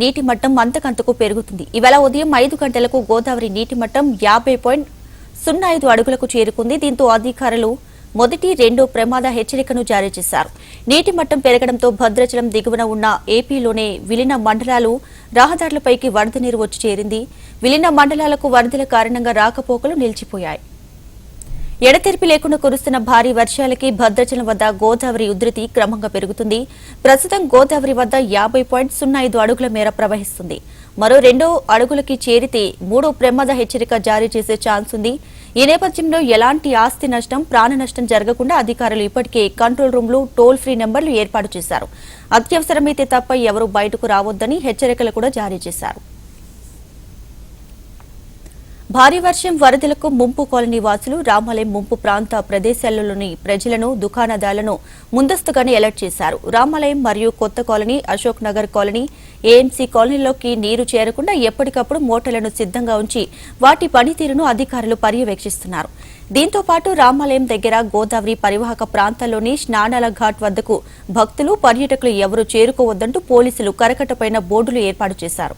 నీటి మట్టం అంతకంతకు పెరుగుతుంది. ఇవాళ ఉదయం ఐదు గంటలకు గోదావరి నీటి మట్టం యాభై పాయింట్ సున్నా ఐదు అడుగులకు చేరుకుంది. దీంతో అధికారులు మొదటి రెండో ప్రమాద హెచ్చరికను జారీ చేశారు. నీటి మట్టం పెరగడంతో భద్రాచలం దిగువన ఉన్న ఏపీలోనే విలీన మండలాలు రహదారులపైకి వరద నీరు వచ్చి చేరింది. విలీన మండలాలకు వరదల కారణంగా రాకపోకలు నిలిచిపోయాయి. ఎడతెరిపి లేకుండా కురుస్తున్న భారీ వర్షాలకి భద్రాచలం వద్ద గోదావరి ఉధృతి క్రమంగా పెరుగుతుంది. ప్రస్తుతం గోదావరి వద్ద యాభై పాయింట్ సున్నా ఐదు అడుగుల మేర ప్రవహిస్తుంది. మరో రెండో అడుగులకి చేరితే మూడో ప్రమాద హెచ్చరిక జారీ చేసే ఛాన్స్ ఉంది. ఈ నేపథ్యంలో ఎలాంటి ఆస్తి నష్టం ప్రాణ నష్టం జరగకుండా అధికారులు ఇప్పటికే కంట్రోల్ రూమ్లు టోల్ ఫ్రీ నెంబర్లు ఏర్పాటు చేశారు. అత్యవసరమైతే తప్ప ఎవరూ బయటకు రావద్దని హెచ్చరికలు కూడా జారీ చేశారు. భారీ వర్షం వరదలకు ముంపు కాలనీ వాసులు రామాలయం ముంపు ప్రాంత ప్రదేశాలలోని ప్రజలను దుకాణదారులను ముందస్తుగానే అలర్ట్ చేశారు. రామాలయం మరియు కొత్త colony Ashok Nagar colony AMC కాలనీలోకి నీరు చేరకుండా ఎప్పటికప్పుడు మోటార్లను సిద్ధంగా ఉంచి వాటి పనితీరును అధికారులు పర్యవేక్షిస్తున్నారు. దీంతో పాటు రామాలయం దగ్గర గోదావరి పరివాహక ప్రాంతాల్లోని స్నానాల ఘాట్ వద్దకు భక్తులు పర్యాటకులు ఎవరూ చేరుకోవద్దంటూ పోలీసులు కరకట్టపైన బోర్డులు ఏర్పాటు చేశారు.